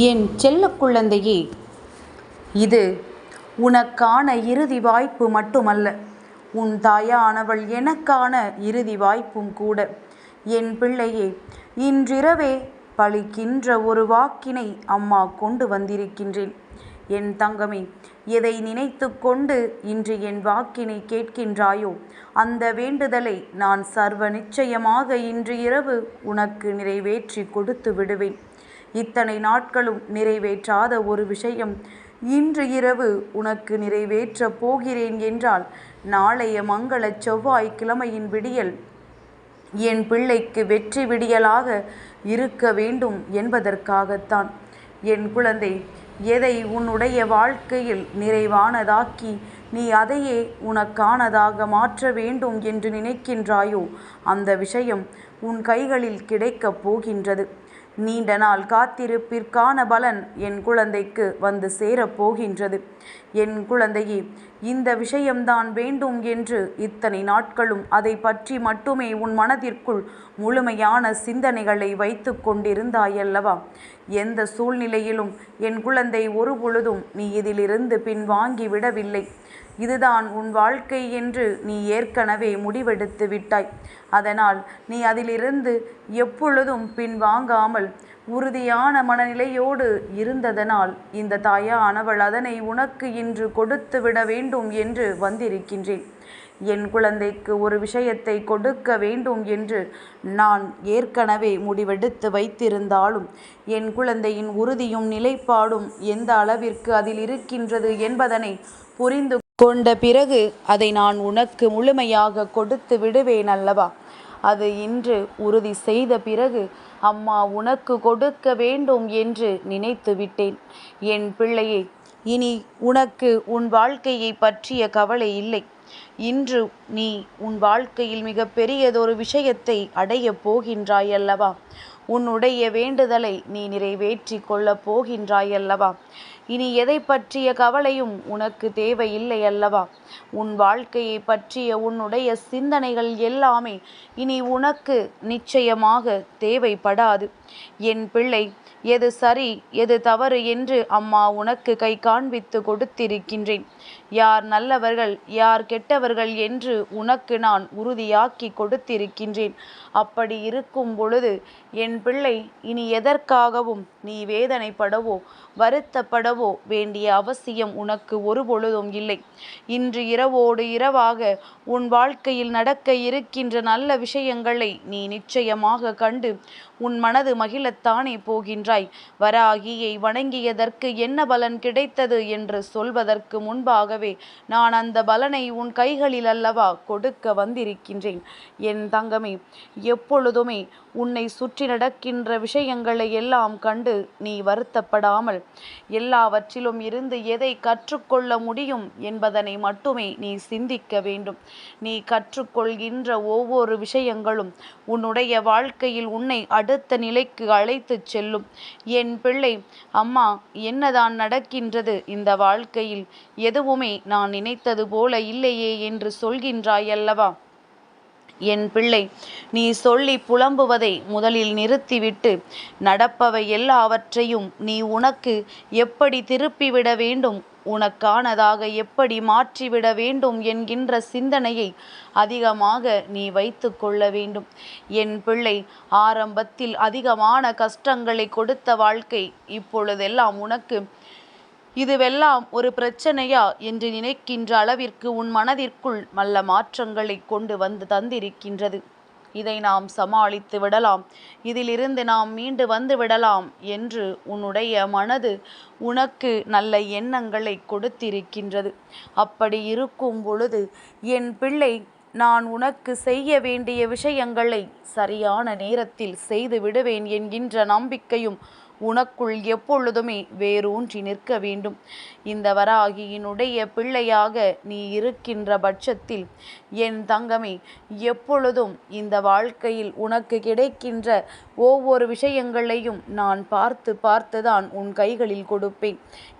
என் செல்ல குழந்தையே இது உனக்கான இறுதி வாய்ப்பு மட்டுமல்ல. உன் தாயானவள் எனக்கான இறுதி வாய்ப்பும் கூட. என் பிள்ளையே இன்றிரவே பழிக்கின்ற ஒரு வாக்கினை அம்மா கொண்டு வந்திருக்கின்றேன். என் தங்கமே எதை நினைத்து கொண்டு இன்று என் வாக்கினை கேட்கின்றாயோ அந்த வேண்டுதலை நான் சர்வ நிச்சயமாக இன்று இரவு உனக்கு நிறைவேற்றி கொடுத்து விடுவேன். இத்தனை நாட்களும் நிறைவேற்றாத ஒரு விஷயம். இன்று இரவு உனக்கு நிறைவேற்றப் போகிறேன் என்றால் நாளைய மங்கள செவ்வாய்க்கிழமையின் விடியல். என் பிள்ளைக்கு வெற்றி விடியலாக இருக்க வேண்டும் என்பதற்காகத்தான். என் குழந்தை எதை உன்னுடைய வாழ்க்கையில் நிறைவானதாக்கி நீ அதையே உனக்கானதாக மாற்ற வேண்டும் என்று நினைக்கின்றாயோ? அந்த விஷயம் உன் கைகளில் கிடைக்கப் போகின்றது. நீண்ட நாள் காத்திருப்பிற்கான பலன் என் குழந்தைக்கு வந்து சேரப்போகின்றது என் குழந்தையே இந்த விஷயம்தான் வேண்டும் என்று இத்தனை நாட்களும் அதை பற்றி மட்டுமே உன் மனதிற்குள் முழுமையான சிந்தனைகளை வைத்து கொண்டிருந்தாயல்லவா? எந்த சூழ்நிலையிலும் என் குழந்தை ஒரு பொழுதும் நீ இதிலிருந்து பின்வாங்கி விடவில்லை. இதுதான் உன் வாழ்க்கை என்று நீ ஏற்கனவே முடிவெடுத்து விட்டாய். அதனால் நீ அதிலிருந்து எப்பொழுதும் பின்வாங்காமல் உறுதியான மனநிலையோடு இருந்ததனால் இந்த தாயானவள் அதனை உனக்கு இன்று கொடுத்து விட வேண்டும் என்று வந்திருக்கின்றேன். என் குழந்தைக்கு ஒரு விஷயத்தை கொடுக்க வேண்டும் என்று நான் ஏற்கனவே முடிவெடுத்து வைத்திருந்தாலும் என் குழந்தையின் உறுதியும் நிலைப்பாடும் எந்த அளவிற்கு அதில் இருக்கின்றது என்பதனை புரிந்து கொண்ட பிறகு அதை நான் உனக்கு முழுமையாக கொடுத்து விடுவேன் அல்லவா? அது இன்று உறுதி செய்த பிறகு அம்மா உனக்கு கொடுக்க வேண்டும் என்று நினைத்து விட்டேன். என் பிள்ளையே இனி உனக்கு உன் வாழ்க்கையை பற்றிய கவலை இல்லை. இன்று நீ உன் வாழ்க்கையில் மிக பெரியதொரு விஷயத்தை அடையப் போகின்றாய் அல்லவா உன்னுடைய வேண்டுதலை நீ நிறைவேற்றி கொள்ளப் போகின்றாய் அல்லவா இனி எதை பற்றிய கவலையும் உனக்கு தேவையில்லை அல்லவா. உன் வாழ்க்கையை பற்றிய உன்னுடைய சிந்தனைகள் எல்லாமே இனி உனக்கு நிச்சயமாக தேவைப்படாது. என் பிள்ளை எது சரி எது தவறு என்று அம்மா உனக்கு கை காண்பித்து கொடுத்திருக்கின்றேன். யார் நல்லவர்கள் யார் கெட்டவர்கள் என்று உனக்கு நான் உறுதியாக்கி கொடுத்திருக்கின்றேன். அப்படி இருக்கும் பொழுது என் பிள்ளை இனி எதற்காகவும் நீ வேதனைப்படவோ வருத்தப்படவோ வேண்டிய அவசியம் உனக்கு ஒரு பொழுதும் இல்லை. இன்று இரவோடு இரவாக உன் வாழ்க்கையில் நடக்க இருக்கின்ற நல்ல விஷயங்களை நீ நிச்சயமாக கண்டு உன் மனது மகிழத்தானே போகின்றாய். வராகியை வணங்கியதற்கு என்ன பலன் கிடைத்தது என்று சொல்வதற்கு முன்பாகவே நான் அந்த பலனை உன் கைகளில் அல்லவா கொடுக்க வந்திருக்கின்றேன். என் தங்கமே எப்பொழுதுமே உன்னை சுற்றி நடக்கின்ற விஷயங்களை எல்லாம் கண்டு நீ வருத்தப்படாமல் எல்லாவற்றிலும் இருந்து எதை கற்றுக்கொள்ள முடியும் என்பதனை மட்டுமே நீ சிந்திக்க வேண்டும். நீ கற்றுக்கொள்கின்ற ஒவ்வொரு விஷயங்களும் உன்னுடைய வாழ்க்கையில் உன்னை அடுத்த நிலைக்கு அழைத்துச் செல்லும். என் பிள்ளை அம்மா என்னதான் நடக்கின்றது இந்த வாழ்க்கையில்? எதுவுமே நான் நினைத்தது போல இல்லையே என்று சொல்கின்றாய் அல்லவா என் பிள்ளை நீ சொல்லி புலம்புவதை முதலில் நிறுத்திவிட்டு நடப்பவை எல்லாவற்றையும் நீ உனக்கு எப்படி திருப்பிவிட வேண்டும்? உனக்கானதாக எப்படி மாற்றிவிட வேண்டும் என்கின்ற சிந்தனையை அதிகமாக நீ வைத்து கொள்ள வேண்டும். என் பிள்ளை ஆரம்பத்தில் அதிகமான கஷ்டங்களை கொடுத்த வாழ்க்கை இப்பொழுதெல்லாம் உனக்கு இதுவெல்லாம் ஒரு பிரச்சனையா என்று நினைக்கின்ற அளவிற்கு உன் மனதிற்குள் நல்ல மாற்றங்களை கொண்டு வந்து தந்திருக்கின்றது. இதை நாம் சமாளித்து விடலாம். இதிலிருந்து நாம் மீண்டு வந்து விடலாம் என்று உன்னுடைய மனது உனக்கு நல்ல எண்ணங்களை கொடுத்திருக்கின்றது. அப்படி இருக்கும் பொழுது என் பிள்ளை நான் உனக்கு செய்ய வேண்டிய விஷயங்களை சரியான நேரத்தில் செய்து விடுவேன் என்கின்ற நம்பிக்கையும் உனக்குள் எப்பொழுதுமே வேரூன்றி நிற்க வேண்டும். இந்த வராகியினுடைய பிள்ளையாக நீ இருக்கின்ற பட்சத்தில் என் தங்கமே எப்பொழுதும் இந்த வாழ்க்கையில் உனக்கு கிடைக்கின்ற ஒவ்வொரு விஷயங்களையும் நான் பார்த்து பார்த்துதான் உன் கைகளில் கொடுப்பேன்.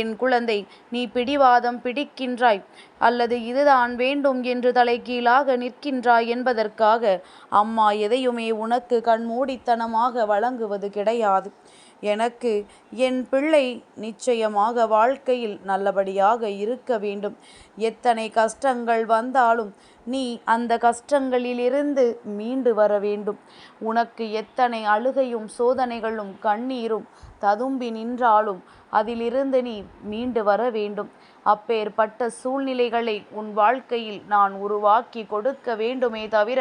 என் குழந்தை நீ பிடிவாதம் பிடிக்கின்றாய் அல்லது இதுதான் வேண்டும் என்று தலைகீழாக நிற்கின்றாய் என்பதற்காக அம்மா எதையுமே உனக்கு கண்மூடித்தனமாக வழங்குவது கிடையாது. எனக்கு என் பிள்ளை நிச்சயமாக வாழ்க்கையில் நல்லபடியாக இருக்க வேண்டும். எத்தனை கஷ்டங்கள் வந்தாலும் நீ அந்த கஷ்டங்களிலிருந்து மீண்டு வர வேண்டும். உனக்கு எத்தனை அழுகையும் சோதனைகளும் கண்ணீரும் ததும்பி நின்றாலும் அதிலிருந்து நீ மீண்டு வர வேண்டும். அப்பேற்பட்ட சூழ்நிலைகளை உன் வாழ்க்கையில் நான் உருவாக்கி கொடுக்க வேண்டுமே தவிர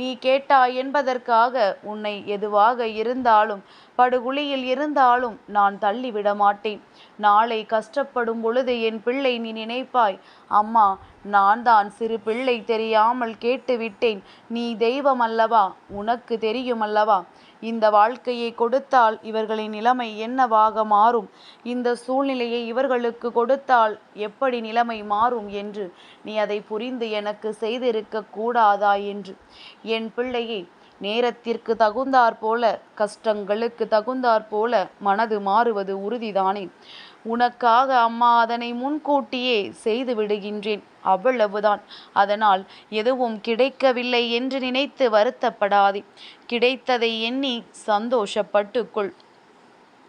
நீ கேட்டாய் என்பதற்காக உன்னை எதுவாக இருந்தாலும் படுகுழியில் இருந்தாலும் நான் தள்ளிவிட மாட்டேன். நாளை கஷ்டப்படும் பொழுது என் பிள்ளை நீ நினைப்பாய் அம்மா நான் தான் சிறு பிள்ளை தெரியாமல் கேட்டுவிட்டேன். நீ தெய்வம் அல்லவா? உனக்கு தெரியும் அல்லவா? இந்த வாழ்க்கையை கொடுத்தால் இவர்களின் நிலைமை என்னவாக மாறும்? இந்த சூழ்நிலையை இவர்களுக்கு கொடுத்தால் எப்படி நிலைமை மாறும் என்று நீ அதை புரிந்து எனக்கு செய்திருக்க கூடாதா என்று? என் பிள்ளையை நேரத்திற்கு தகுந்தாற் போல கஷ்டங்களுக்கு தகுந்தாற் போல மனது மாறுவது உறுதிதானே? உனக்காக அம்மா அதனை முன்கூட்டியே செய்து விடுகின்றேன். அவ்வளவுதான். அதனால் எதுவும் கிடைக்கவில்லை என்று நினைத்து வருத்தப்படாதே. கிடைத்ததை எண்ணி சந்தோஷப்பட்டுக்கொள்.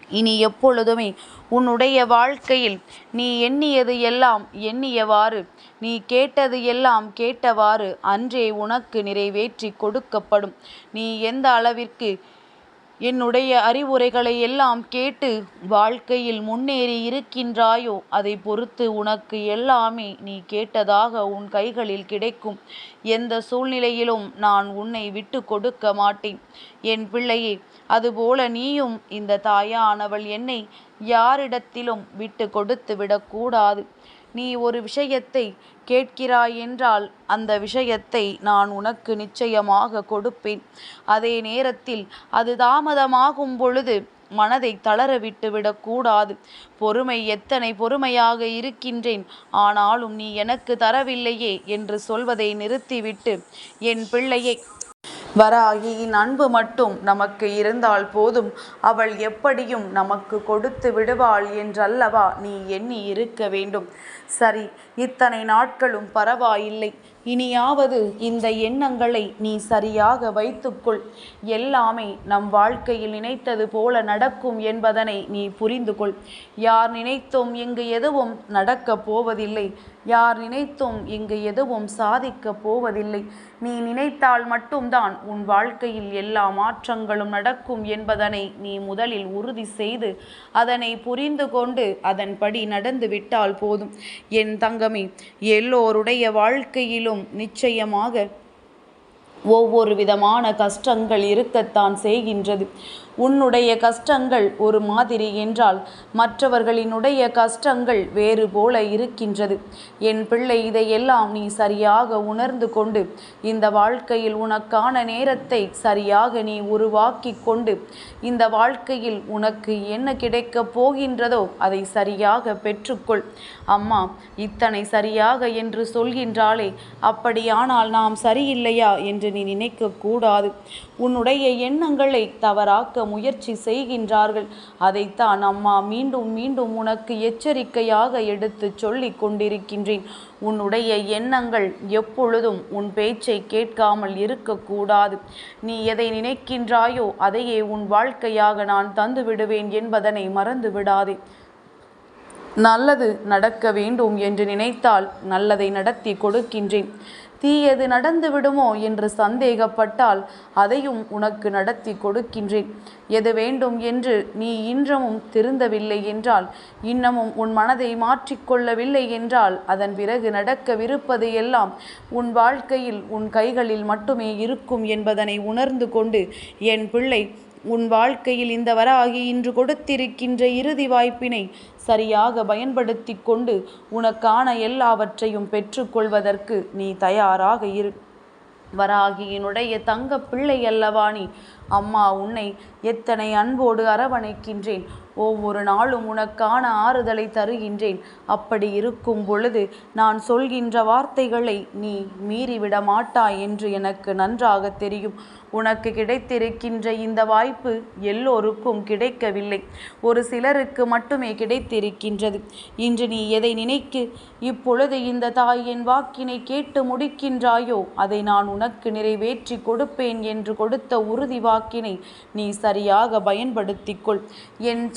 இனி எப்பொழுதுமே உன்னுடைய வாழ்க்கையில் நீ எண்ணியது எல்லாம் எண்ணியவாறு நீ கேட்டது எல்லாம் கேட்டவாறு அன்றே உனக்கு நிறைவேற்றி கொடுக்கப்படும். நீ எந்த அளவிற்கு என்னுடைய அறிவுரைகளை எல்லாம் கேட்டு வாழ்க்கையில் முன்னேறி இருக்கின்றாயோ அதை பொறுத்து உனக்கு எல்லாமே நீ கேட்டதாக உன் கைகளில் கிடைக்கும். எந்த சூழ்நிலையிலும் நான் உன்னை விட்டு கொடுக்க மாட்டேன். என் பிள்ளையே அதுபோல நீயும் இந்த தாயானவள் என்னை யாரிடத்திலும் விட்டு கொடுத்து விடக்கூடாது. நீ ஒரு விஷயத்தை கேட்கிறாய் என்றால் அந்த விஷயத்தை நான் உனக்கு நிச்சயமாக கொடுப்பேன். அதே நேரத்தில் அது தாமதமாகும் பொழுது மனதை தளர விட்டு விடக்கூடாது பொறுமை எத்தனை பொறுமையாக இருக்கின்றேன் ஆனாலும் நீ எனக்கு தரவில்லையே என்று சொல்வதை நிறுத்திவிட்டு என் பிள்ளையை வராகியின் அன்பு மட்டும் நமக்கு இருந்தால் போதும். அவள் எப்படியும் நமக்கு கொடுத்து விடுவாள் என்றல்லவா நீ எண்ணி இருக்க வேண்டும். சரி இத்தனை நாட்களும் பரவாயில்லை. இனியாவது இந்த எண்ணங்களை நீ சரியாக வைத்துக்கொள். எல்லாமே நம் வாழ்க்கையில் நினைத்தது போல நடக்கும் என்பதனை நீ புரிந்து கொள் யார் நினைத்தும் இங்கு எதுவும் நடக்கப் போவதில்லை. யார் நினைத்தும் இங்கு எதுவும் சாதிக்கப் போவதில்லை. நீ நினைத்தால் மட்டும்தான் உன் வாழ்க்கையில் எல்லா மாற்றங்களும் நடக்கும் என்பதனை நீ முதலில் உறுதி செய்து அதனை புரிந்து கொண்டு அதன்படி நடந்து விட்டால் போதும். என் தங்கமே எல்லோருடைய வாழ்க்கையிலும் நிச்சயமாக ஒவ்வொரு விதமான கஷ்டங்கள் இருக்கத்தான் செய்கின்றது. உன்னுடைய கஷ்டங்கள் ஒரு மாதிரி என்றால் மற்றவர்களினுடைய கஷ்டங்கள் வேறு போல இருக்கின்றது. என் பிள்ளை இதையெல்லாம் நீ சரியாக உணர்ந்து கொண்டு இந்த வாழ்க்கையில் உனக்கான நேரத்தை சரியாக நீ உருவாக்கி கொண்டு இந்த வாழ்க்கையில் உனக்கு என்ன கிடைக்கப் போகின்றதோ அதை சரியாக பெற்றுக்கொள். அம்மா இத்தனை சரியாக என்று சொல்கின்றாலே அப்படியானால் நாம் சரியில்லையா என்று நீ நினைக்கக்கூடாது. உன்னுடைய எண்ணங்களை தவறாக்க முயற்சி செய்கின்றார்கள். அதைத்தான் அம்மா மீண்டும் மீண்டும் உனக்கு எச்சரிக்கையாக எடுத்து சொல்லிக் கொண்டிருக்கின்றேன். உன்னுடைய எண்ணங்கள் எப்பொழுதும் உன் பேச்சை கேட்காமல் இருக்கக்கூடாது. நீ எதை நினைக்கின்றாயோ அதையே உன் வாழ்க்கையாக நான் தந்து விடுவேன் என்பதனை மறந்து விடாதே. நல்லது நடக்க வேண்டும் என்று நினைத்தால் நல்லதை நடத்தி கொடுக்கின்றேன். தீயது நடந்து விடுமோ என்று சந்தேகப்பட்டால் அதையும் உனக்கு நடத்தி கொடுக்கின்றேன். எது வேண்டும் என்று நீ இன்றமும் திருந்தவில்லை என்றால் இன்னமும் உன் மனதை மாற்றிக்கொள்ளவில்லை என்றால் அதன் பிறகு நடக்கவிருப்பது எல்லாம் உன் வாழ்க்கையில் உன் கைகளில் மட்டுமே இருக்கும் என்பதனை உணர்ந்து கொண்டு என் பிள்ளை உன் வாழ்க்கையில் இந்த வராகி இன்று கொடுத்திருக்கின்ற இறுதி வாய்ப்பினை சரியாக பயன்படுத்தி கொண்டு உனக்கான எல்லாவற்றையும் பெற்றுக்கொள்வதற்கு நீ தயாராக இரு. வராகியினுடைய தங்க பிள்ளை அல்லவா நீ? அம்மா உன்னை எத்தனை அன்போடு அரவணைக்கின்றேன். ஒவ்வொரு நாளும் உனக்கான ஆறுதலை தருகின்றேன். அப்படி இருக்கும் பொழுது நான் சொல்கின்ற வார்த்தைகளை நீ மீறிவிட மாட்டாய் என்று எனக்கு நன்றாக தெரியும். உனக்கு கிடைத்திருக்கின்ற இந்த வாய்ப்பு எல்லோருக்கும் கிடைக்கவில்லை. ஒரு சிலருக்கு மட்டுமே கிடைத்திருக்கின்றது. இன்று நீ எதை நினைக்கு? இப்பொழுது இந்த தாயின் வாக்கினை கேட்டு முடிக்கின்றாயோ அதை நான் உனக்கு நிறைவேற்றி கொடுப்பேன் என்று கொடுத்த உறுதி வாக்கினை நீ சரியாக பயன்படுத்திக்கொள். என்